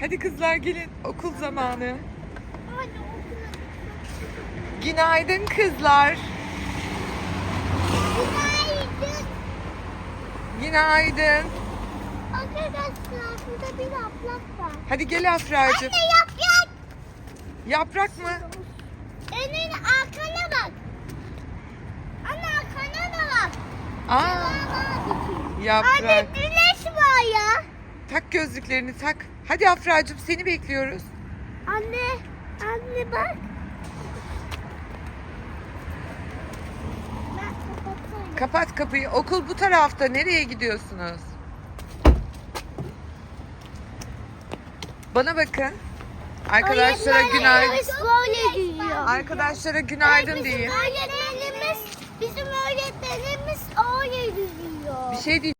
Hadi kızlar gelin okul zamanı. Anne. Günaydın kızlar. Günaydın. Günaydın. Arkadaşlar burada bir aplak var. Hadi gel Afra'cığım. Anne yaprak. Yaprak mı? Önün arkana bak. Anne arkana da bak. Aa, Anne yaprak. ya. Tak gözlüklerini tak. Hadi Afra'cığım seni bekliyoruz. Anne, anne bak. Kapat kapıyı. Okul bu tarafta. Nereye gidiyorsunuz? Arkadaşlara Arkadaşlara günaydın. böyle giyiyor. Arkadaşlara günaydın deyin. öğretmenimiz, bizim öğretmenimiz öyle giyiyor. Bir şey diyeceğim.